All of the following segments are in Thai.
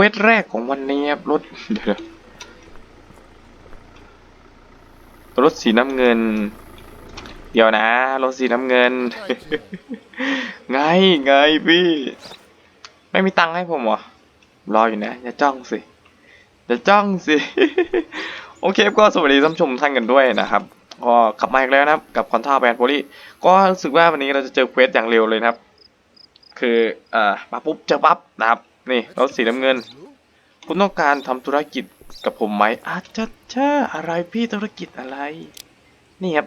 ควสแรกของวันนี้ครับรถเดี๋ยวรถสีน้ำเงิน เดี๋ยวนะ รถสีน้ำเงิน ไงไงพี่ ไม่มีตังค์ให้ผมเหรอ รออยู่นะ อย่าจ้องสิอย่าจ้องสิ โอเคก็สวัสดีท่านผู้ชมท่านกันด้วยนะครับก็ขับมาอีกแล้วนะครับ กับคอนท่าแบนโพลีก็รู้สึกว่าวันนี้เราจะเจอเควสอย่างเร็วเลยนะครับ คืออ่อมาปุ๊บเจอปั๊บนะครับ นี่รถสีน้ำเงิน คุณต้องการทำธุรกิจกับผมไหมอาจจะช่อะไรพี่ธุรกิจอะไร นี่ครับ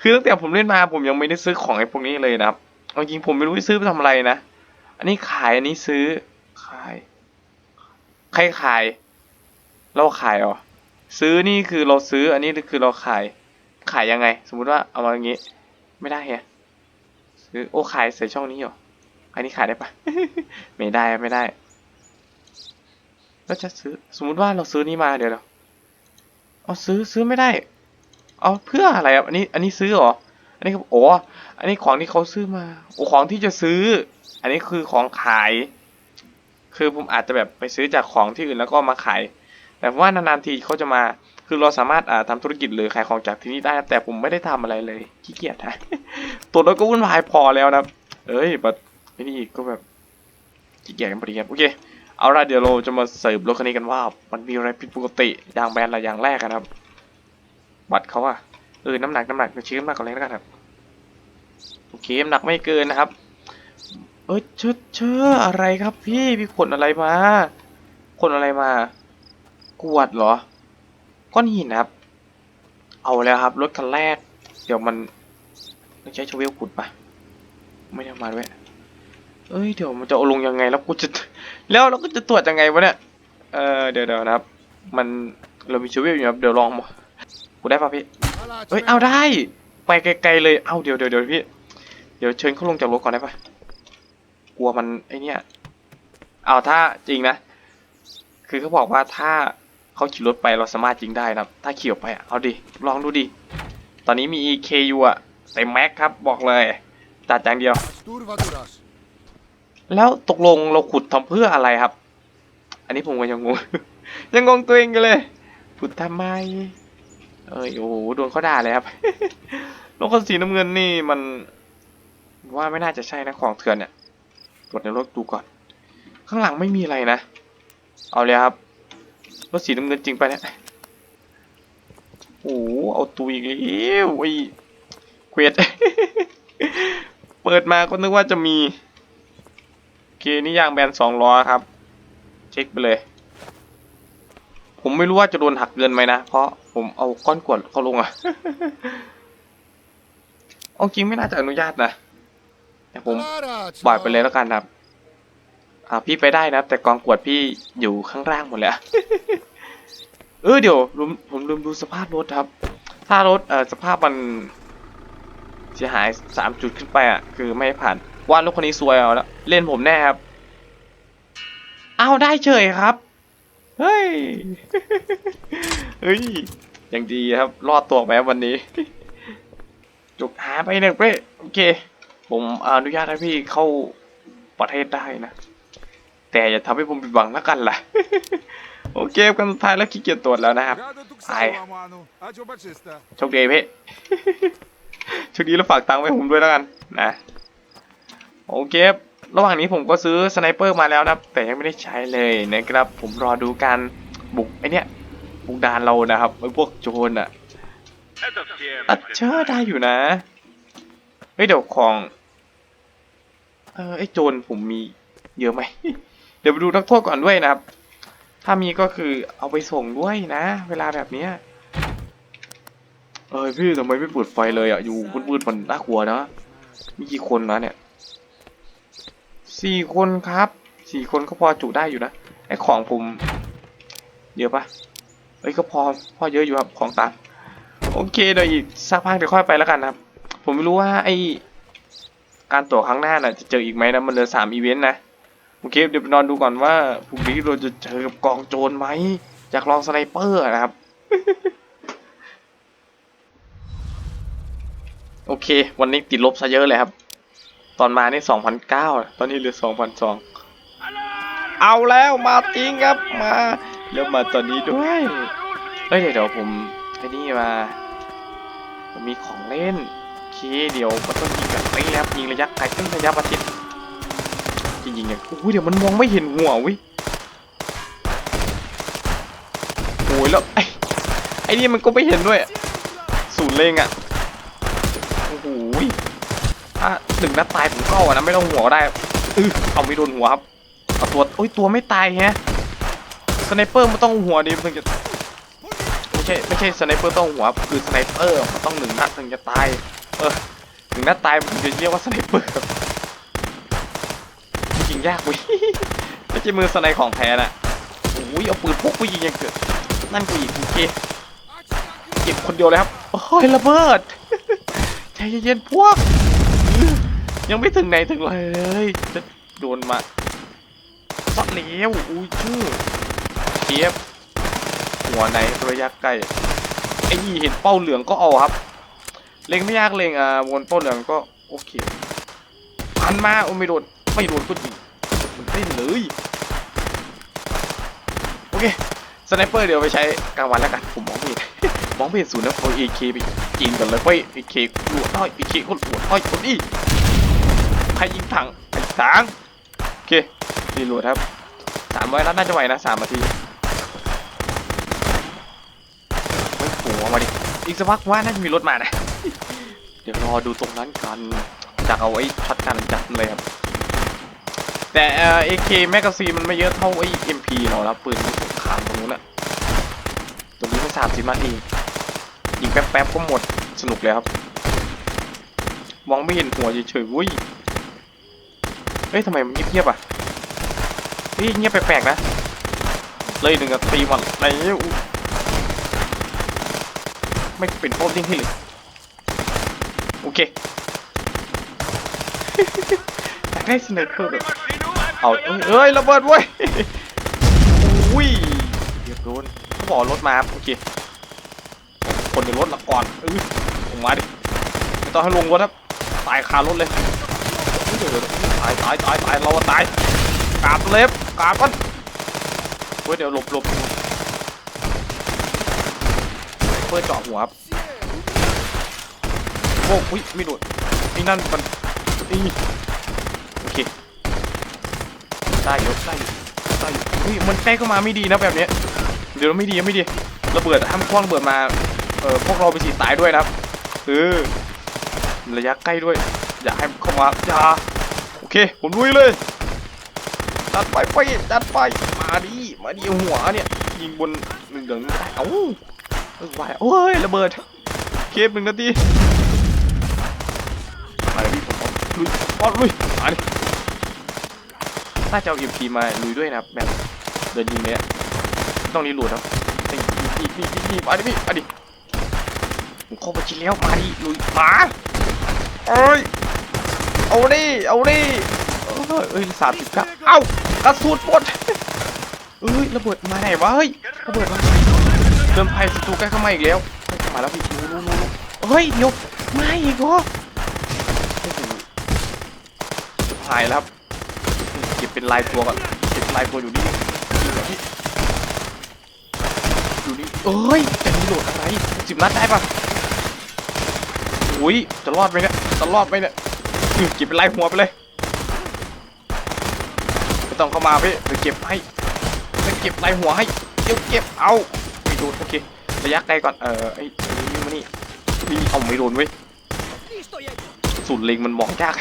คือตั้งแต่ผมเล่นมาผมยังไม่ได้ซื้อของไอ้พวกนี้เลยนะครับเอาจริงผมไม่รู้จะซื้อไปทำอะไรนะ อันนี้ขายอันนี้ซื้อขาย ใครขาย เราขายเหรอซื้อนี่คือเราซื้อ อันนี้คือเราขาย ขายยังไง สมมุติว่าเอามาอย่างงี้ ไม่ได้แฮะซื้อโอ้ขายใส่ช่องนี้เหรออันนี้ขายได้ปะไม่ได้ไม่ได้ แล้วจะซื้อสมมุติว่าเราซื้อนี่มาเดี๋ยวเราเอาซื้อซื้อไม่ได้ เอาเพื่ออะไรครับอันนี้ อันนี้ซื้อหรอ อันนี้ครับโอ้อันนี้ของที่เขาซื้อมาโอ้ของที่จะซื้อ อันนี้คือของขาย คือผมอาจจะแบบไปซื้อจากของที่อื่นแล้วก็มาขาย แต่ว่านานๆทีเขาจะมา คือเราสามารถอ่าทำธุรกิจหรือขายของจากที่นี่ได้นะแต่ผมไม่ได้ทำอะไรเลยขี้เกียจนะตัวเราก็วุ่นวายพอแล้วนะครับเอ้ยแบบนี่ก็แบบขี้เกียจกันพอดีครับโอเค เอาละเดี๋ยวเราจะมาเสิร์ฟรถคันนี้กันว่า มันมีอะไรผิดปกติอย่างแบรนอะไรอย่างแรกกันครับ วัดเขาอะเออน้ำหนักน้ำหนักเดี๋ยวชี้น้ำหนักก่อนเลยแล้วกันครับโอเคน้ำหนักไม่เกินนะครับ เอ้ยเชอเชออะไรครับพี่พี่ขนอะไรมาขนอะไรมา กวดเหรอ ก้อนหินครับ เอาแล้วครับรถคันแรก เดี๋ยวมันใช้ชเวลขุดปะไม่ได้มาด้วย เอ้ยเดี๋ยวมันจะเอาลงยังไงแล้วกูจะแล้วเราก็จะตรวจยังไงวะเนี่ยเออเดี๋ยวเดี๋ยวนะครับ มันเรามีชเวลอยู่ครับเดี๋ยวลองมากูได้ปะพี่เอ้ยเอาได้ ไปไกลๆเลยเอาเดี๋ยวเดี๋ยวเดี๋ยวพี่เดี๋ยวเชิญเขาลงจากรถก่อนได้ปะกลัวมันไอเนี้ยเอาถ้าจริงนะ คือเขาบอกว่าถ้าเขาขี่รถไปเราสามารถจริงได้นะครับถ้าขี่ออกไปอะเอาดิลองดูดิตอนนี้มี KU อะเต็มแม็กครับบอกเลยตัดอย่างเดียว Turvaduras. แล้วตกลงเราขุดทำเพื่ออะไรครับ อันนี้ผมก็ยังงง ยังงงตัวเองกันเลยขุดทำไม เอ้ยโอ้โหโดนเขาด่าเลยครับรถคันสีน้ำเงินนี่มัน ว่าไม่น่าจะใช่นะของเถื่อนเนี่ยตรวจในรถดูก่อน ข้างหลังไม่มีอะไรนะ เอาเลยครับรถสีน้ำเงินจริงไปะเนี่ยโอ้โหเอาตุยอีกแล้วไอ้เควสเปิดมาก็นึกว่าจะมี เคนี่ยางแบนสองล้อครับ เช็คไปเลย ผมไม่รู้ว่าจะโดนหักเงินไหมนะ เพราะผมเอาก้อนกวดเขาลงอะเอาจริงไม่น่าจะอนุญาตนะแต่ผมปล่อยไปเลยแล้วกันครับ อ่าพี่ไปได้นะ แต่กองกวดพี่อยู่ข้างล่างหมดเลยอะเออเดี๋ยวลืมผมลืมดูสภาพรถครับ ถ้ารถเอ่อสภาพมันเสียหายสามจุดขึ้นไปอะ คือไม่ผ่าน ว่ารถคันนี้ซวยเอาแล้วเล่นผมแน่ครับ เอาได้เฉยครับ เฮ้ย เฮ้ยยังดีครับ รอดตัวไปครับวันนี้ จุกหาไปหนึ่งเป้โอเค ผมอนุญาตให้พี่เข้าประเทศได้นะ แต่อย่าทำให้ผมผิดหวังแล้วกันล่ะ โอเคกันสุดท้ายแล้วขี้เกียจตรวจแล้วนะครับ Rado tu Ai. ksava, manu. Ajo bacista. โชคดีพี่โชคดีแล้วฝากตังค์ไว้ผมด้วยแล้วกัน นะ โอเคระหว่างนี้ผมก็ซื้อสไนเปอร์มาแล้วนะครับ แต่ยังไม่ได้ใช้เลยนะครับ ผมรอดูการบุกไอเนี้ยบุกดานเรานะครับไอพวกโจรอะอัดเชื่อได้อยู่นะเฮ้ยเดี๋ยวของเออไอโจรผมมีเยอะไหมเดี๋ยวไปดูนักโทษก่อนด้วยนะครับ ถ้ามีก็คือเอาไปส่งด้วยนะ เวลาแบบเนี้ยเอ้ยพี่ทำไมไม่เปิดไฟเลยอะอยู่มืดๆมันน่ากลัวนะมีกี่คนนะเนี่ย สี่คนครับสี่คนก็พอจุได้อยู่นะไอของผมเยอะปะเอ้ยก็พอพอเยอะอยู่ครับของต่างโอเคเดี๋ยวอีกสักพักเดี๋ยวค่อยไปแล้วกันนะครับ ผมไม่รู้ว่าไอการตั๋วครั้งหน้าน่ะจะเจออีกไหมนะมันเหลือสามอีเวนต์นะโอเคเดี๋ยวนอนดูก่อนว่าพรุ่งนี้เราจะเจอกับกองโจรไหมจากลองสไนเปอร์นะครับ โอเค วันนี้ติดลบซะเยอะเลยครับ ตอนมานี่สองพันเก้าตอนนี้เหลือสองพันสองเอาแล้วมาจริงครับมาแล้วมาตอนนี้ด้วยเอ้ยเดี๋ยวเดี๋ยวผมไอ้นี่มาผมมีของเล่นโอเคเดี๋ยวมันต้องยิงแบบนี้ครับยิงระยะไกลขึ้นระยะประชิดจริงๆเนี่ยอุ้ยเดี๋ยวมันมองไม่เห็นหัวเวิโอ้ยแล้วไอ้ไอ้นี่มันก็ไม่เห็นด้วยศูนย์เลงอะโอ้โห ถ้าหนึ่งนัดตายผมก็อาอะนะไม่ต้องหัวก็ได้เออเอาไม่โดนหัวครับเอาตัวโอ้ยตัวไม่ตายแฮะสไนเปอร์มันต้องหัวดิมันถึงจะไม่ใช่ไม่ใช่สไนเปอร์ต้องหัวคือสไนเปอร์มันต้องหนึ่งนัดถึงจะตายเออหนึ่งนัดตายผมจะเรียกว่าสไนเปอร์ยิงยากเว้ยไม่ใช่มือสไนของแท้น่ะโอ้ยเอาปืนพกไปยิงยังเกิดนั่นกูอีกโอเคเก็บคนเดียวเลยครับโอ้ยระเบิดใจเย็นๆพวก ยังไม่ถึงไหนถึงเลยจะโดนมาสักเลี้ยวอุ้ยชื่อเทียบหัวไหนระยะใกล้ไอ้ยี่เห็นเป้าเหลืองก็เอาครับ เล็งไม่ยากเล็งอะวนเป้าเหลืองก็โอเคพันมาโอ้ไม่โดนไม่โดนก็ยิงมันเต้นเลยโอเคสไนเปอร์เดี๋ยวไปใช้กลางวันแล้วกันผมมองไม่เห็นมองไม่เห็นศูนย์แล้วเอาเอเคไปยิงกันเลยเว้ยเอเคหลวดน้อยเอเคคนหลวดน้อยคนนี้ รยิงถังไอ้ถังโอเครีโหลดครับสามร้อยนัดน่าจะไหวนะสามนาทีเฮ้ยโหัวมาดิอีกสักพักว่าน่าจะมีรถมานะ เดี๋ยวรอดูตรงนั้นกันจากเอาไอ้ช็อตกันจัดเลยครับ แต่เอ่อ AK แมกกาซีมันไม่เยอะเท่าไอ้ MP หรอกแล้วปืนสงครามตรงนู้นอะตัวนี้มันสามสิบนัดเองยิงแป๊บๆก็หมดสนุกเลยครับ มองไม่เห็นหัวเฉยๆวุ้ย เฮ้ยทำไมมันเงียบๆอะเฮ้ยเงียบแปลกๆนะ เลยหนึ่งกับตีมันไหนไม่เป็นโป้ดิ้งให้เลยโอเคอยากได้สนเปอร์แบบเอาเอ้ยเอ้ยระเบิดเว้ยอุ้ยเรียบโดนเขาบอกรถมาโอเคคนในรถละก่อนเออลงมาดิไม่ต้องให้ลงรถครับตายคารถเลยเฮ้ยเดี๋ยวเดี๋ยว ตายตายตายตายเราตายกาบเล็บกาบมันเฮ้ยเดี๋ยวหลบหลบเพื่อเจาะหัวครับโอ้ยไม่โดดไอ้นั่นมันนี่โอเคได้อยกได้อยู่ได้อยู่เฮ้ยมันใกล้เข้ามาไม่ดีนะแบบนี้เดี๋ยวไม่ดีไม่ดีระเบิดห้ามคว้างระเบิดมาเออพวกเราไปฉีตายด้วยนะครับเออระยะใกล้ด้วย อย่าให้เข้ามาอย่า เค ผมลุยเลยจัดไปไปจัดไป มาดิ มาดิหัวเนี่ย ยิงบนหนึ่งเหลืองๆได้เอ้าเออไหวโอ้ยระเบิด เคฟหนึ่งนาทีมาเลยพี่ผมเอาลุยปอดลุย มาดิน่าจะเอาเอ็มพีมาลุยด้วยนะแบบเดินยิงเนี้ยต้องรีโหลดครับนี่นี่นี่นี่นี่มาดิพี่มาดิผมเข้าไปชิแล้ว มาดิลุย มาเอ้ย เอาดิเอาดิเอ้ยเอ้ยสามสิบเก้าเอ้ากระสุนหมดเอ้ยระเบิดมาไหนวะเฮ้ยระเบิดมาเดิมภัยศัตรูใกล้เข้ามาอีกแล้วเฮ้ยมาแล้วพี่นู้นู้นู้เฮ้ยเดี๋ยวมาอีกเหรอโอ้โหายแล้วครับเก็บเป็นลายตัวก่อนเก็บลายตัวอยู่นี่อยู่นี่เอ้ยจะมีโหลดอะไรสิบนัดได้ปะอุ้ยจะรอดไหมเนี่ยจะรอดไหมเนี่ย เก็บเป็นลายหัวไปเลยไม่ต้องเข้ามาพี่เดี๋ยวเก็บให้เดี๋ยวเก็บลายหัวให้เดี๋ยวเก็บเอาไม่โดนโอเคระยะไกลก่อนเออไอ้นี่มานี่นี่เอาไม่โดนเว้ยสูตรเล็งมันมองยาก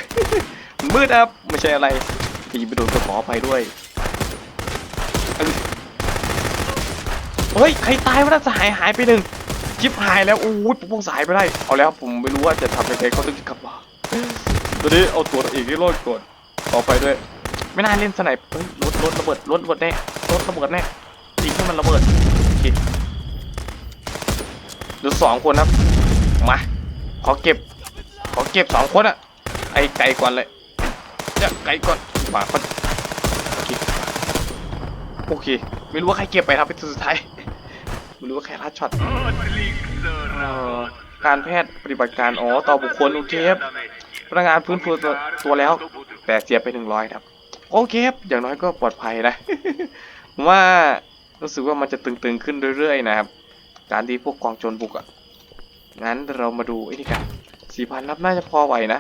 มันมืดครับไม่ใช่อะไรตีไปโดนก็ขออภัยด้วยเฮ้ยใครตายวะน่าจะหายหายไปหนึ่งจิบหายแล้วโอ้ยผมพวกสายไปได้เอาแล้วผมไม่รู้ว่าจะทำยังไงเขาถึงกลับมา ตอนนี้เอาตัวเอกที่รอดก่อนต่อไปด้วย ไม่น่าเล่นสไนป์เฮ้ยรถรถระเบิดรถระเบิดแน่รถระเบิดแน่ยิงให้มันระเบิดโอเคเหลือสองคนครับมาขอเก็บ ขอเก็บสองคนอะไอ้ไก่ก่อนเลยเนี่ยไก่ก่อนหมาคนโอเคโอเค ไม่รู้ว่าใครเก็บไปครับเป็นตัวสุดท้ายไม่รู้ว่าใครลัดช็อตเอ่อการแพทย์ปฏิบัติการอ๋อต่อบุคคลโอเคครับ พนักงานฟื้นฟูตัวตัวแล้ว แต่เสียไปหนึ่งร้อยครับ โอเคครับอย่างน้อยก็ปลอดภัยนะผมว่ารู้สึกว่ามันจะตึงๆขึ้นเรื่อยๆนะครับ การที่พวกกองโจรบุกอะ่ะงั้นเรามาดูไอ้นี่กันสี่พันนับน่าจะพอไหวนะ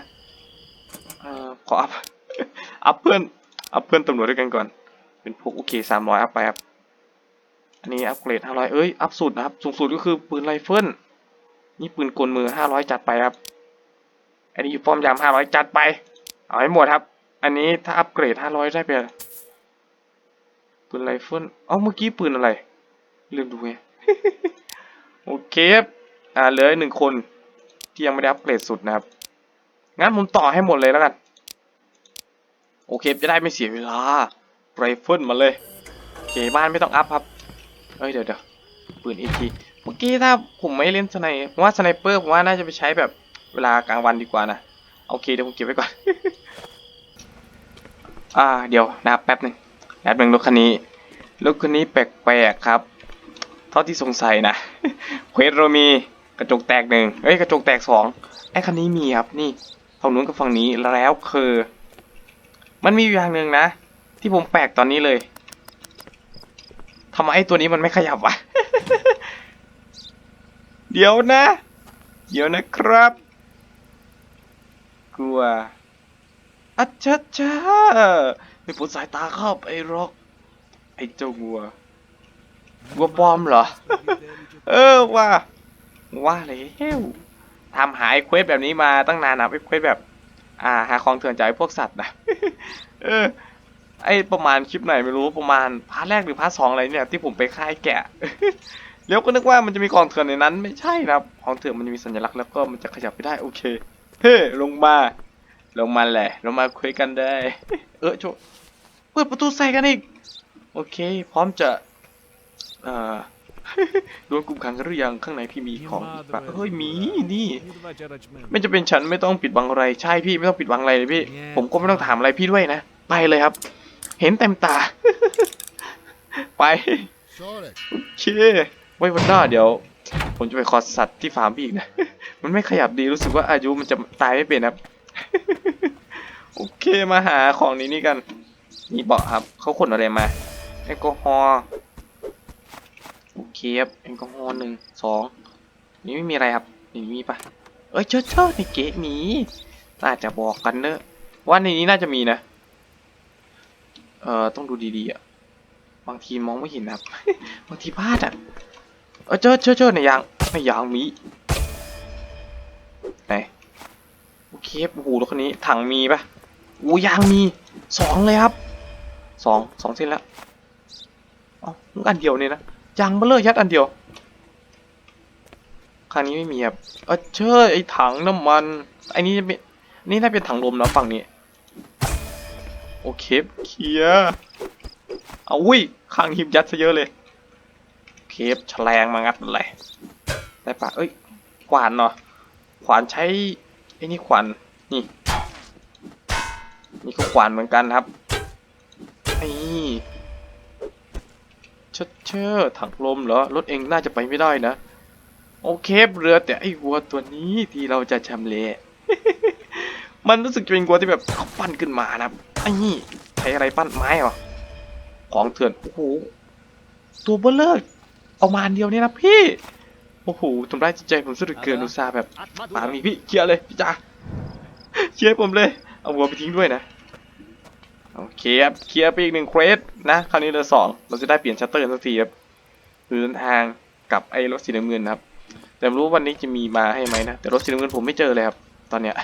เอ่อขออัพอัพเพื่อนอัพเพื่อนตำรวจด้วยกันก่อน เป็นพวกโอเคสามร้อยอัพไปครับอันนี้อัพเกรดห้าร้อยเอ้ยอัพสุดนะครับ สูงสุดก็คือปืนไรเฟิลนี่ปืนกลมือห้าร้อยจัดไปครับ อันนี้อยู่ป้อมยามห้าร้อยจัดไป เอาให้หมดครับ อันนี้ถ้าอัพเกรดห้าร้อยได้ไปอะไรปืนไรเฟิลเอ้าเมื่อกี้ปืนอะไร ลืมดูไงโอเคครับอ่าเหลืออีกหนึ่งคนที่ยังไม่ได้อัพเกรดสุดนะครับ งั้นผมต่อให้หมดเลยแล้วกัน โอเคจะได้ไม่เสียเวลาไรเฟิลมาเลยโอเคบ้านไม่ต้องอัพครับ เอ้ยเดี๋ยวเดี๋ยวปืนอีกทีเมื่อกี้ถ้าผมไม่เล่นสไนผมว่าสไนเปอร์ผมว่าน่าจะไปใช้แบบ เวลากลางวันดีกว่านะโอเคเดี๋ยวผมเก็บไว้ก่อน อ่า เดี๋ยวนะครับแป๊บหนึ่งแป๊บหนึ่งรถคันนี้รถคันนี้แปลกๆครับ เท่าที่สงสัยนะเควสเรามีกระจกแตกหนึ่งเอ้ยกระจกแตกสองไอ้คันนี้มีครับนี่ฝั่งนู้นกับฝั่งนี้แล้วคือ มันมีอยู่อย่างหนึ่งนะ ที่ผมแปลกตอนนี้เลยทำไมไอ้ตัวนี้มันไม่ขยับวะเดี๋ยวนะ เดี๋ยวนะครับ กลัวอัจฉริยไม่พ้นสายตาเข้าไปหรอก ไอ้เจ้าวัว วัวปลอมเหรอ เออว่า ว่าแล้วทำหาไอ้เควสแบบนี้มาตั้งนานนะไอ้เควสแบบ อ่า หาของเถื่อนจากไอ้พวกสัตว์นะ เออ ไอ้ประมาณคลิปไหนไม่รู้ประมาณพาร์ทแรกหรือพาร์ทสองอะไรเนี่ย ที่ผมไปค่ายแกะแล้วก็นึกว่ามันจะมีของเถื่อนในนั้น ไม่ใช่นะครับ ของเถื่อนมันจะมีสัญลักษณ์แล้วก็มันจะขยับไปได้โอเค เฮ้ลงมา ลงมาแหละ ลงมาคุยกันได้ เออโจเปิดประตูใส่กันอีก โอเค พร้อมจะเอ่อโดนกุมขังกันหรือยังข้างในพี่มีของอีกปะเฮ้ยมีนี่ ไม่จะเป็นฉันไม่ต้องปิดบังอะไร ใช่พี่ไม่ต้องปิดบังอะไรเลยพี่ ผมก็ไม่ต้องถามอะไรพี่ด้วยนะ ไปเลยครับ เห็นเต็มตา ไป Sorry. โอเคไว้วันหน้าเดี๋ยว ผมจะไปคอสัตว์ที่ฟาร์มพี่อีกนะ มันไม่ขยับดีรู้สึกว่าอายุมันจะตายไม่เป็นครับ โอเคมาหาของนี้นี่กันนี่เบาะครับ เขาขนอะไรมาแอลกอฮอล์โอเคครับแอลกอฮอล์หนึ่งสองนี่ไม่มีอะไรครับ นี่มีปะเอ้ยเชิดเชิดในเก๋มีน่าจะบอกกันเนอะว่าในนี้น่าจะมีนะ เอ่อต้องดูดีๆอะบางทีมองไม่เห็นนะครับ บางทีพลาดอะ ออเจอเจอเจอในยางในยางมีไหนโอเคโอ้โหรถคันนี้ถังมีปะโอ้ยางมีสองเลยครับสองสองเส้นแล้วอ๋ออันเดียวเนี่ยนะยางเบลเลอร์ยัดอันเดียวคันนี้ไม่มีครับเออเจอไอ้ถังน้ำมันไอ้นี่จะเป็นนี่น่าเป็นถังลมนะฝั่งนี้โอเคเคลียร์เอาอุ้ยข้างหิมยัดซะเยอะเลย เคฟแฉลงมางัดอะไรได้ปะเอ้ยขวานเนาะขวานใช้ไอ้นี่ขวานนี่นี่ก็ขวานเหมือนกันครับนี่เชิดเชอถังลมเหรอรถเองน่าจะไปไม่ได้นะโอเคเรือแต่ไอ้วัวตัวนี้ที่เราจะชำเละมันรู้สึกจะเป็นวัวที่แบบเขาปั้นขึ้นมานะครับไอ้นี่ใช้อะไรปั้นไม้เหรอของเถื่อนโอ้โหตัวเบลเลอร์ เอามาอันเดียวเนี่ยนะพี่ โอ้โหทำร้ายจิตใจผมสุดเหลือเกินอุตส่าห์แบบปามีพี่เคลียร์เลยพี่จ้าเคลียร์ให้ผมเลย เอาวัวไปทิ้งด้วยนะโอเคครับเคลียร์ไปอีกหนึ่งเควสนะ คราวนี้เหลือสองเราจะได้เปลี่ยนชัตเตอร์สักทีครับเดินทางกับไอ้รถสีน้ำเงินนะครับ แต่ไม่รู้วันนี้จะมีมาให้ไหมนะ แต่รถสีน้ำเงินผมไม่เจอเลยครับ ตอนเนี้ย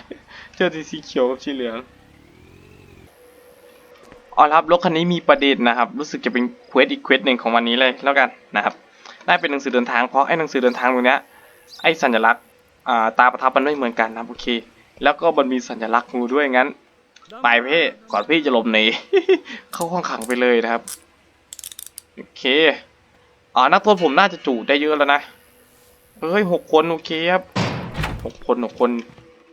เจอที่สีเขียวกับสีเหลืองอ๋อครับรถคันนี้มีประเด็นนะครับ รู้สึกจะเป็นเควสอีกเควสหนึ่งของวันนี้เลยแล้วกันนะครับ ได้เป็นหนังสือเดินทางเพราะไอ้หนังสือเดินทางตรงเนี้ยไอ้สัญลักษณ์ตาประทับมันไม่เหมือนกันนะโอเค แล้วก็มันมีสัญลักษณ์งูด้วยงั้นไปพี่ก่อนพี่จะหลบหนีเข้าห้องขังไปเลยนะครับโอเคอ่านักโทษผมน่าจะจุได้เยอะแล้วนะเฮ้ยหกคนโอเคครับหกคนหกคน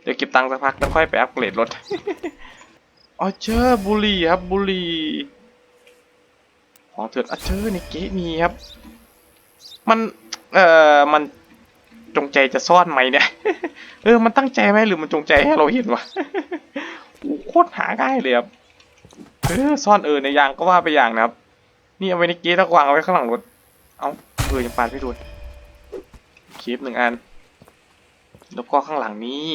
เดี๋ยวเก็บตังค์สักพักแล้วค่อยไปอัปเกรดรถอ๋อเจอบุรีครับบุรีของเถื่อนอเจอในเก๊มีครับ มัน เอ่อ มันจงใจจะซ่อนไหมเนี่ย เออ มันตั้งใจไหมหรือมันจงใจให้เราเห็นวะโอ้โคตรหาง่ายเลยครับ เออ ซ่อนเออในยางก็ว่าไปอย่างนะครับ นี่เอาไว้ในเกียร์ตะวางเอาไว้ข้างหลังรถ เอาเออยังปาดไม่โดนคลิปหนึ่งอัน แล้วก็ข้างหลังนี้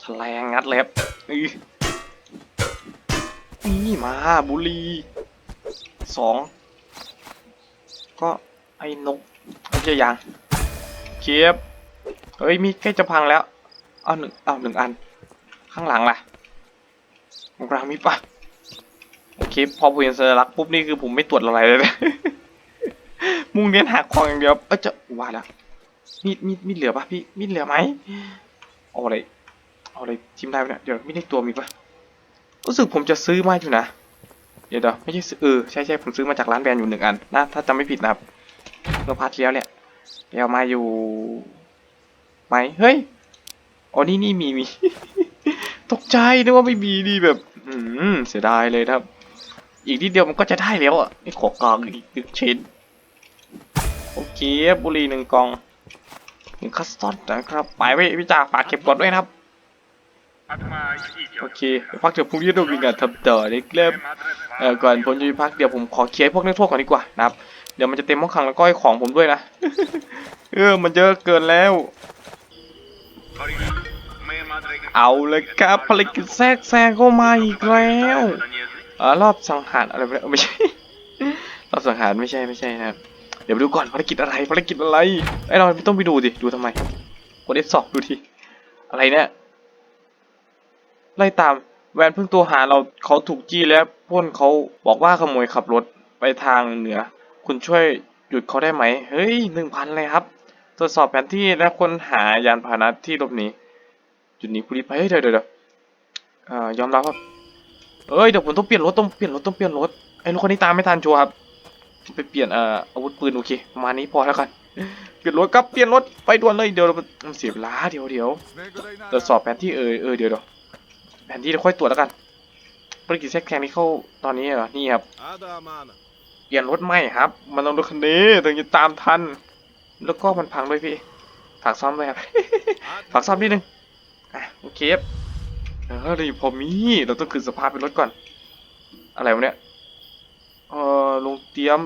แฉลงงัดเล็บอื้อนี่มาบุรีสองก็ไอ้นก ไม่ใช่ยางเคียบเฮ้ย มีใกล้จะพังแล้ว เอาหนึ่งเอาหนึ่งอัน ข้างหลังล่ะตรงกลางมีปะโอเค พอผมเห็นสัญลักษณ์ปุ๊บนี่คือผมไม่ตรวจอะไรเลยนะมุ่งเน้นหาของอย่างเดียว เออจะว่าแล้วมีดมีดมีดเหลือปะพี่มีดเหลือไหมเอาอะไรเอาอะไรทิมได้ปะเนี่ยเดี๋ยวมีดในตัวมีปะรู้สึกผมจะซื้อมาอยู่นะ เดี๋ยวเดี๋ยวไม่ใช่ซื้อเออใช่ใช่ผมซื้อมาจากร้านแบรนด์อยู่หนึ่งอันนะถ้าจำไม่ผิดนะครับ เมื่อพาร์ทที่แล้วเนี่ยเดี๋ยวมาอยู่ไหมเฮ้ยอ๋อนี่นี่มีมี ตกใจนึกว่าไม่มีดีแบบ อืมเสียดายเลยครับ อีกนิดเดียวมันก็จะได้แล้วอะนี่ขอกองอีกหนึ่งชิ้นโอเคบุหรี่หนึ่งกองหนึ่งคัสตอมนะครับไปไว้พี่จ่าฝากเก็บกดด้วยนะครับโอเคพักเดี๋ยวพรุ่งนี้เรามีงานทำต่อนะครับเออก่อนผมจะไปพักเดี๋ยวผมขอเคลียร์พวกนักโทษก่อนดีกว่านะครับ เดี๋ยวมันจะเต็มห้องขังแล้วก็ให้ของผมด้วยนะ เออ มันเยอะเกินแล้ว เอาเลยครับภารกิจแทรกแซงเข้ามาอีกแล้วเออรอบสังหารอะไรไม่ไม่ใช่ รอบสังหารไม่ใช่ไม่ใช่นะครับเดี๋ยวไปดูก่อนภารกิจอะไรภารกิจอะไรไอเราไม่ต้องไปดูดิดูทำไมกด F2 ดูทีอะไรเนี่ยไล่ตามแวนเพิ่งตัวหาเราเขาถูกจี้แล้วพวกเขาบอกว่าขโมยขับรถไปทางเหนือ คุณช่วยหยุดเขาได้ไหม เฮ้ยหนึ่งพันเลยครับ ตรวจสอบแผนที่และค้นหายานพาหนะที่หลบหนีจุดนี้ผู้ลี้ภัยเฮ้ยเดี๋ยวเดี๋ยวเดี๋ยวเอ่อยอมรับครับ เอ้ยเดี๋ยวผมต้องเปลี่ยนรถต้องเปลี่ยนรถต้องเปลี่ยนรถ ไอ้รถคนนี้ตามไม่ทันชัวร์ครับ ไปเปลี่ยนเอ่ออาวุธปืนโอเคประมาณนี้พอแล้วกัน เปลี่ยนรถครับเปลี่ยนรถไปด่วนเลยเดี๋ยวมันเสียเวลาเดี๋ยวเดี๋ยวตรวจสอบแผนที่เออเออเดี๋ยวเดี๋ยวแผนที่เราค่อยตรวจแล้วกันภารกิจแทรกแซงนี้เข้าตอนนี้เหรอ นี่ครับ เปลี่ยนรถใหม่ครับ มันต้องรถคันนี้ถึงจะตามทัน แล้วก็มันพังด้วยพี่ฝากซ่อมด้วยครับฝากซ่อมนิดนึงอะโอเคบเออนี่พอมีเราต้องคืนสภาพเป็นรถก่อน อะไรวะเนี่ยเออลงเตรียม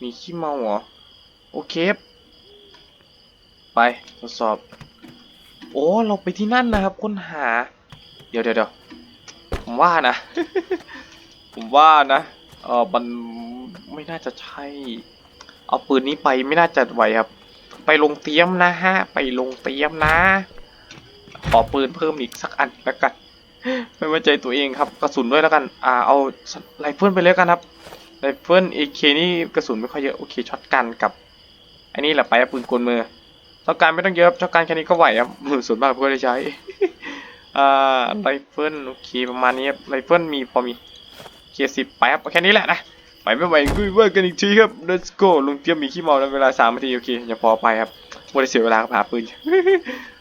มีขี้เมาเหรอโอเคไปทดสอบ โอ้เราไปที่นั่นนะครับค้นหา เดี๋ยวเดี๋ยวเดี๋ยวผมว่านะ ผมว่านะ เออมันไม่น่าจะใช่ เอาปืนนี้ไปไม่น่าจะไหวครับ ไปลงเตรียมนะฮะ ไปลงเตรียมนะ ขอปืนเพิ่มอีกสักอันแล้วกัน ไม่ไว้ใจตัวเองครับกระสุนด้วยแล้วกัน อ่าเอาไรเฟิลไปเลยกันครับไรเฟิลเอเคนี่กระสุนไม่ค่อยเยอะโอเคช็อตกันกับ อันนี้แหละไปเอาปืนกลมือช็อตการไม่ต้องเยอะช็อตการแค่นี้ก็ไหวครับส่วนมากเพื่อได้ใช้อ่าไรเฟิลโอเคประมาณนี้ครับไรเฟิลมีพอมี เคสิบไปครับแค่นี้แหละนะไปไม่ไหวคุยว่ากันอีกทีครับ let's go ลงเตรียมมีขี้เมาแล้วเวลาสามนาทีโอเคอย่าพอไปครับไม่ได้เสียเวลาครับหาปืน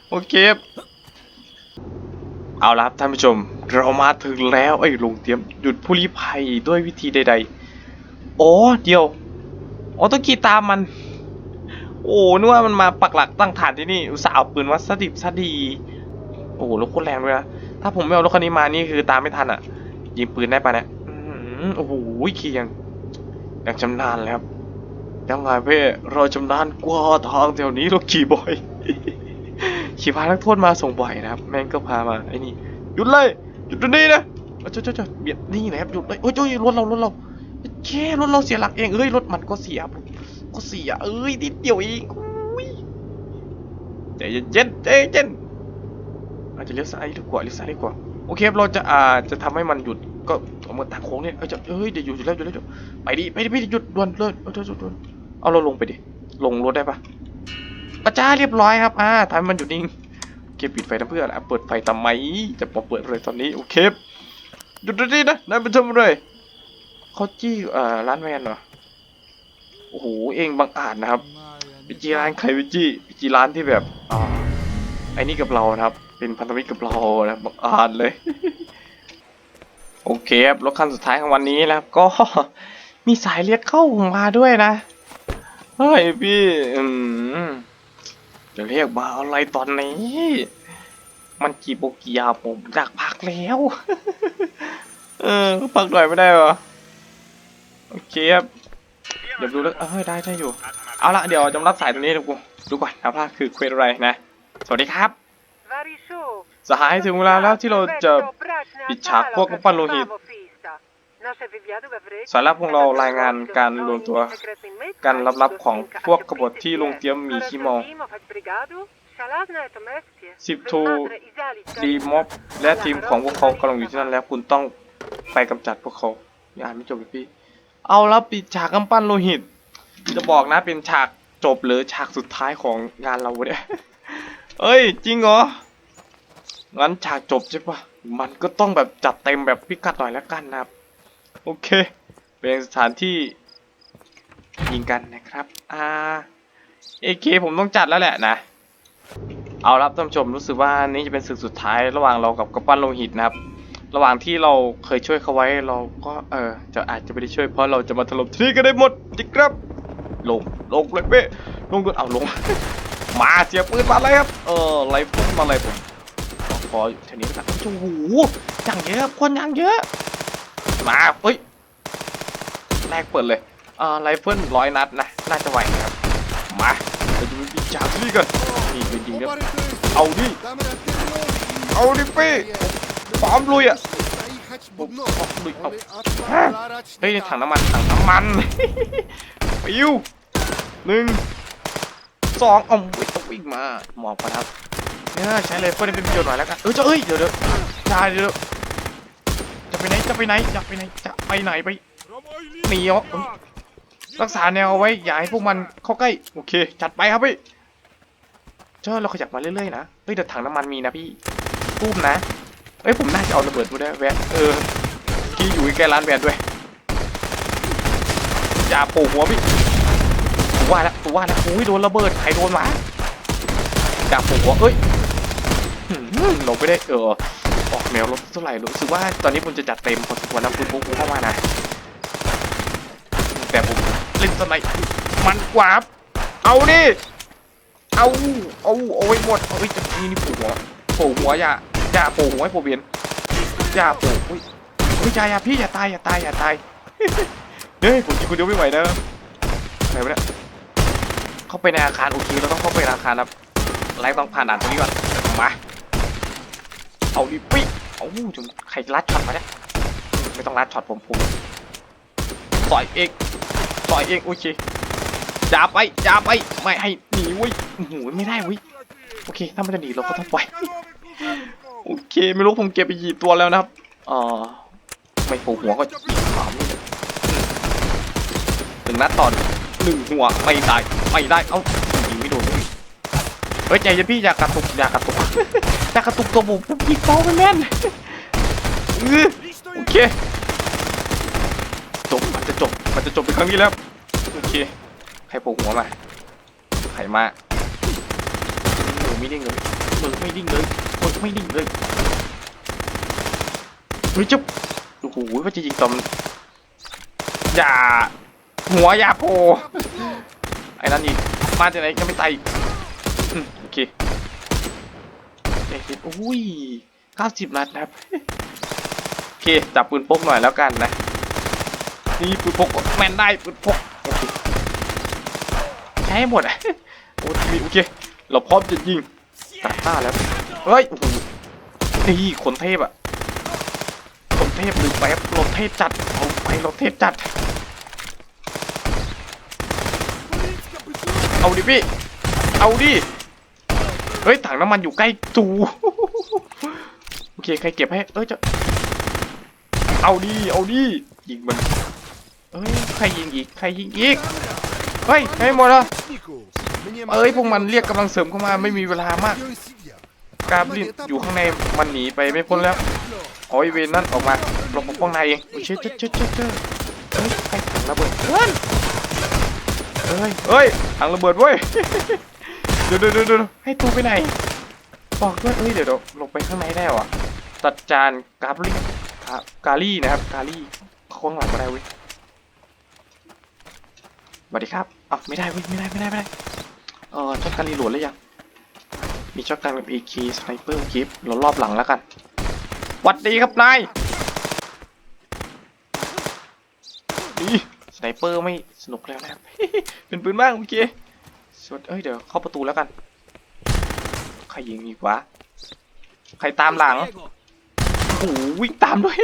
โอเคเอาละครับท่านผู้ชม เรามาถึงแล้วไอ้ลงเตรียมหยุดผู้ลี้ภัยด้วยวิธีใดๆอ๋อเดียวอ๋อต้องขี่ตามมัน โอ้นึกว่ามันมาปักหลักตั้งฐานที่นี่อุตส่าห์เอาปืนวัดสดิบสดีโอ้โหรถโคตรแรงเลยนะถ้าผมไม่เอารถคันนี้มานี่คือตามไม่ทันอะยิงปืนได้ปะเนี่ย โอ้โหขี่ยังยังชำนาญเลยครับยังไงเพ่เราชำนาญกว่าทางแถวนี้เราขี่บ่อย ขี่พานักโทษมาส่งบ่อยนะครับ แม่งก็พามาไอ้นี่หยุดเลยหยุดตรงนี้นะเอาจ้าจ้าจ้าเบียดนี่นะครับหยุดเลยโอ้ยโอ้ยรถเรารถเราแค่รถเราเสียหลักเองเอ้ยรถมันก็เสียก็เสียเอ้ยนิดเดียวเองอุ้ยใจเย็นใจเย็นอาจจะเลี้ยวซ้ายดีกว่าเลี้ยวซ้ายดีกว่าโอเคครับเราจะอ่าจะทำให้มันหยุด ก็เอามาทางโค้งเนี่ยเอ้ยจะเอ้ยเดี๋ยวหยุดอยู่แล้วหยุดแล้วหยุดไปดิไปดิไปดิหยุดด่วนเลยเอาเดี๋ยวด่วนเอาเราลงไปดิลงรถได้ปะประจ้าเรียบร้อยครับอ่าทำมันหยุดนิ่งโอเคปิดไฟทำเพื่ออะไรเปิดไฟทำไมจะมาเปิดเลยตอนนี้โอเคหยุดดีๆนะนายไปทำอะไรเขาจี้เอ่อร้านแวนเหรอโอ้โหเองบังอาจนะครับไปจี้ร้านใครไปจี้ไปจี้ร้านที่แบบอ่าไอ้นี่กับเรานะครับ เป็นพันธมิตรกับเรานะบังอาจเลย โอเคครับรถคันสุดท้ายของวันนี้นะครับก็มีสายเรียกเข้ามาด้วยนะเฮ้ยพี่อืมจะเรียกมาอะไรตอนนี้ มันกี่โปกียาผมอยากพักแล้ว เออพักหน่อยไม่ได้หรอโอเคครับเดี๋ยวดูแล้วเออได้ได้อยู่ เอาละเดี๋ยวจำรับสายตรงนี้ดูกูดูก่อนนะว่าคือเควสอะไรนะ สวัสดีครับ สหายถึงเวลาแล้วที่เราจะปิดฉากพวกกำปั้นโลหิตสาระพวกเรารายงานการรวมตัวการลับๆของพวกกบฏที่ลงเตรียมมีขี้มองสิบทูดีม็อบและทีมของพวกเขากำลังอยู่ที่นั่นแล้วคุณต้องไปกำจัดพวกเขาอย่าอ่านไม่จบเลยพี่ เอาแล้วปิดฉากกำปั้นโลหิต จะบอกนะเป็นฉากจบหรือฉากสุดท้ายของงานเราเนี่ยเอ้ย จริงเหรอ งั้นฉากจบใช่ปะมันก็ต้องแบบจัดเต็มแบบพิกัดหน่อยแล้วกันนะครับ โอเค เป็นสถานที่ยิงกันนะครับ อ่าเอเคผมต้องจัดแล้วแหละนะ เอาละท่านผู้ชมรู้สึกว่านี้จะเป็นศึกสุดท้ายระหว่างเรากับกัปปั้นโลหิตนะครับ ระหว่างที่เราเคยช่วยเขาไว้เราก็เออจะอาจจะไม่ได้ช่วยเพราะเราจะมาถล่มที่นี่กันได้หมดจิครับ ลงลงเลยเป้ลงก็เอาลง มาเสียปืนมาเลยครับ เออไรพุ่งมาเลยผม ขออยู่แถวนี้กันโอ้โหอย่างเยอะ คนอย่างเยอะ มาเฮ้ยแรกเปิดเลยอ่าไรเฟิลร้อยนัดนะ น่าจะไหวนะครับ มาไปดูดิจากที่นี่กันนี่เป็นจริงครับเอาดิ เอาดิเป้พร้อมลุยอะเฮ้ยในถังน้ำมันถังน้ำมันปิวหนึ่งสองเอาวิ่งต้องวิ่งมาหมอบก่อนครับ เนี่ยใช้เลยเพื่อนเป็นประโยชน์หน่อยแล้วกันเออจะเอ้ยเดี๋ยวเดี๋ยวได้เดี๋ยวจะไปไหนจะไปไหนจะไปไหนจะไปไหนไปหนีอเอ้ยรักษาแนวเอาไว้อย่าให้พวกมันเข้าใกล้โอเค จัดไปครับพี่เจ้าเราขยับมาเรื่อยๆนะเฮ้ยเดี๋ยวถังน้ำมันมีนะพี่ปุ้มนะเอ้ยผมน่าจะเอาระเบิดมาด้วยแวะเออกี้อยู่ใกล้ร้านแวนด้วยอย่าโผล่หัวพี่ว่าแล้วว่าแล้วอุ้ยโดนระเบิดใครโดนวะอย่าโผล่หัวเอ้ย หลงไปได้เออออกแนวรถเท่าไหร่รู้สึกว่าตอนนี้ผมจะจัดเต็มพอสมควรนะคุณปุ๊กเข้ามานะ แต่ผมเล่นสไนมันกว่าเอาดิเอาเอาเอาไว้หมดเอ้ยจะนี่นี่โผล่หัวโผล่หัวอย่าอย่าโผล่หัวให้ผล่เบียนอย่าโผล่อุ้ยอุ้ยอย่าอย่าพี่อย่าตายอย่าตายอย่าตายเฮ้ยผมยิงคนเดียวไม่ไหวนะไหนวะเนี่ยเข้าไปในอาคารโอเคเราต้องเข้าไปในอาคารครับไล่ต้องผ่านด่านตรงนี้ก่อนมา เอาดิปิ๊เอาจนใครลัดช็อตมาเนี่ยไม่ต้องลัดช็อตผมผมต่อยเองต่อยเองโอเคอย่าไปอย่าไปไม่ให้หนีเว้ยโอ้โหไม่ได้เว้ยโอเค ถ้ามันจะหนีเราก็ต้องปล่อยโอเค ไม่รู้ผมเก็บไปกี่ตัวแล้วนะครับเอ่อไม่โผล่หัวก็ยิงขวามือหนึ่งนัดต่อหนึ่งหัวไม่ได้ไม่ได้เอ้ายิงไม่โดน เลยเฮ้ยใจเย็นพี่อย่ากระตุกอย่ากระตุก อย่ากระตุกตัวผมผมยิงเป้าไม่แม่นโอเคจบมันจะจบมันจะจบเป็นครั้งนี้แล้วโอเคใครโผล่หัวมาใครมามือไม่ดิ้งเลยมือไม่ดิ้งเลยมือไม่ดิ้งเลยเฮ้ยจุ๊บโอ้โหว่าจะยิงตอมอย่าหัวอยาโผล่ไอ้นั่นอีกมาจากไหนก็ไม่ตายอีก เคเอ๊ะอุ้ยเก้าสิบนัดครับโอเคจับปืนพกหน่อยแล้วกันนะนี่ปืนพกแมนได้ปืนพกใช้หมดอะโอ้ทีโอเคเราพร้อมจะยิงตัดหน้าแล้วเฮ้ยโอ้โหนี่ขนเทพอะขนเทพหรือแป๊บรถเทพจัดเอาไปรถเทพจัดเอาดิพี่เอาดิ เฮ้ยถังน้ำมันอยู่ใกล้ตูโอเคใครเก็บให้ เอ้ยจะเอาดิเอาดิยิงมันเอ้ยใครยิงอีกใครยิงอีกเฮ้ยให้หมดล้วเอ้ยพวกมันเรียกกำลังเสริมเข้ามาไม่มีเวลามากกาบลินอยู่ข้างในมันหนีไปไม่พ้นแล้วโอ้ยเวนนั่นออกมาหลบป้องในเองโอ้ยเชื่เชื่อเชื่อเชื่อเชื่อเฮ้ยใครถังระเบิดเพื่อนเฮ้ยเฮ้ยถังระเบิดเว้ย เดี๋ยวเดี๋ยวเดี๋ยวให้ตูไปไหน บอกด้วยเอ้ยเดี๋ยวหลบไปข้างในได้วะตัดจานกาบลินกากาลี่นะครับ กาลี่ข้างหลังมาได้เว้ยสวัสดีครับอ้าวไม่ได้เว้ยไม่ได้ไม่ได้ไม่ได้เออช็อตการีโหลดแล้วยัง มีช็อตการกับ AK สไนเปอร์คลิปเรารอบหลังแล้วกันหวัดดีครับนายสไนเปอร์ไม่สนุกแล้วนะครับเป็นปืนบ้างโอเค สวดเอ้ยเดี๋ยวเข้าประตูแล้วกัน ใครยิงอีกวะ ใครตามหลังโอ้โหวิ่งตามด้วย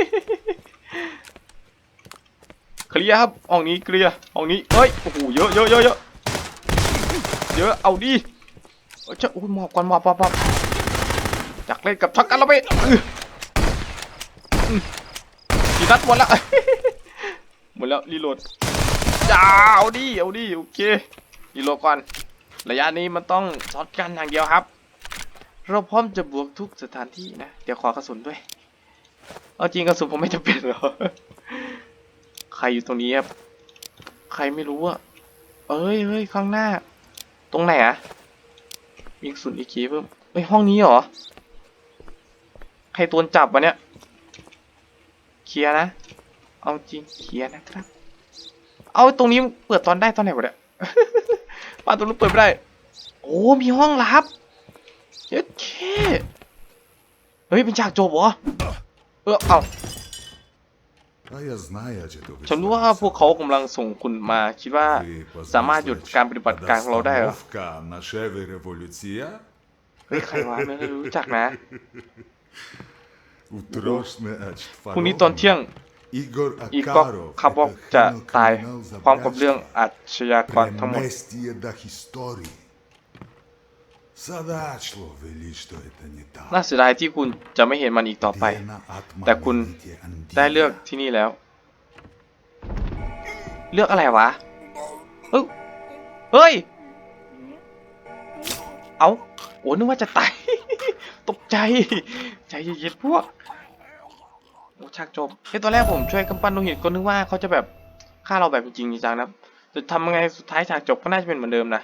เคลียร์ครับห้องนี้เคลียร์ห้องนี้เฮ้ย โอ้โห เยอะเยอะเยอะเยอะเยอะ เอาดิเจ้าอุ้ยหมอบก่อนหมอบหมอบหมอบอยากเล่นกับช็อกกันแล้วไปกี่นัดหมดแล้วหมดแล้วรีโหลดจ้าเอาดิเอาดิโอเครีโหลดก่อน ระยะนี้มันต้องช็อตกันอย่างเดียวครับ เราพร้อมจะบวกทุกสถานที่นะ เดี๋ยวขอกระสุนด้วย เอาจริงกระสุนผมไม่จำเป็นหรอกใครอยู่ตรงนี้ครับ ใครไม่รู้อะเอ้ยเฮ้ยข้างหน้า ตรงไหนอะมีกระสุนอีกขีเพิ่มเฮ้ยห้องนี้เหรอ ใครตัวจับวะเนี่ยเคลียนะ เอาจริงเคลียนะครับ เอาตรงนี้เปิดตอนได้ตอนไหนวะเนี่ย บ้านตรงนู้นเปิดไม่ได้ โอ้ มีห้องลับเย้เท่เฮ้ย เป็นฉากจบเหรอ เออ เอาฉันรู้ว่าพวกเขากำลังส่งคุณมาคิดว่าสามารถหยุดการปฏิบัติการของเราได้หรอเฮ้ยใครวะไม่รู้จักนะพรุ่งนี้ตอนเที่ยง อีกก็คาบอกจะตายพร้อมกับเรื่องอาชญากรทั้งหมด น่าเสียดายที่คุณจะไม่เห็นมันอีกต่อไป แต่คุณได้เลือกที่นี่แล้ว เลือกอะไรวะ เฮ้ย เอาโอ้นึกว่าจะตาย ตกใจ ใจเย็นๆพวก ฉากจบเฮ้ยตอนแรกผมช่วยกำปั้นโลหิตก็นึกว่าเขาจะแบบฆ่าเราแบบจริงจังนะจะทำยังไงสุดท้ายฉากจบก็น่าจะเป็นเหมือนเดิมนะ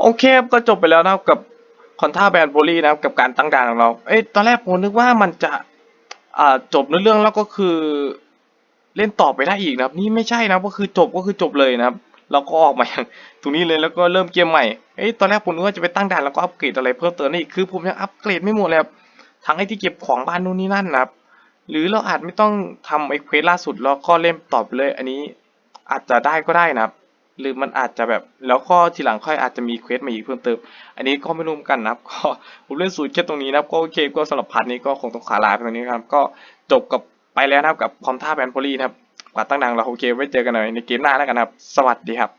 โอเคก็จบไปแล้วนะครับกับคอนท่าแบนโบลี่นะครับกับการตั้งด่านของเราเอ้ยตอนแรกผมนึกว่ามันจะอ่าจบในเรื่องแล้วก็คือเล่นต่อไปได้อีกนะครับ นี่ไม่ใช่นะก็คือจบก็คือจบเลยนะครับเราก็ออกมาอย่างตรงนี้เลยแล้วก็เริ่มเกมใหม่เอ้ยตอนแรกผมนึกว่าจะไปตั้งด่านแล้วก็อัปเกรดอะไรเพิ่มเติมนี่คือผมยังอัปเกรดไม่หมดเลยครับทั้งไอ้ที่เก็บของบ้านนู่นนี่นั่นนะครับ หรือเราอาจไม่ต้องทำไอ้เควสล่าสุดแล้วก็เล่นต่อไปเลย อันนี้อาจจะได้ก็ได้นะครับ หรือมันอาจจะแบบแล้วก็ทีหลังค่อยอาจจะมีเควสมาอีกเพิ่มเติม อันนี้ก็ไม่รู้เหมือนกันนะครับ ก็ผมเล่นสูตรแค่ตรงนี้นะครับ ก็โอเคก็สำหรับพาร์ทนี้ก็คงต้องขอลาไปตรงนี้ครับ ก็จบกับไปแล้วนะครับกับคอมท่าแบนโพลีนะครับกว่าตั้งนางเราโอเคไว้เจอกันหน่อยในเกมหน้าแล้วกันนะครับ สวัสดีครับ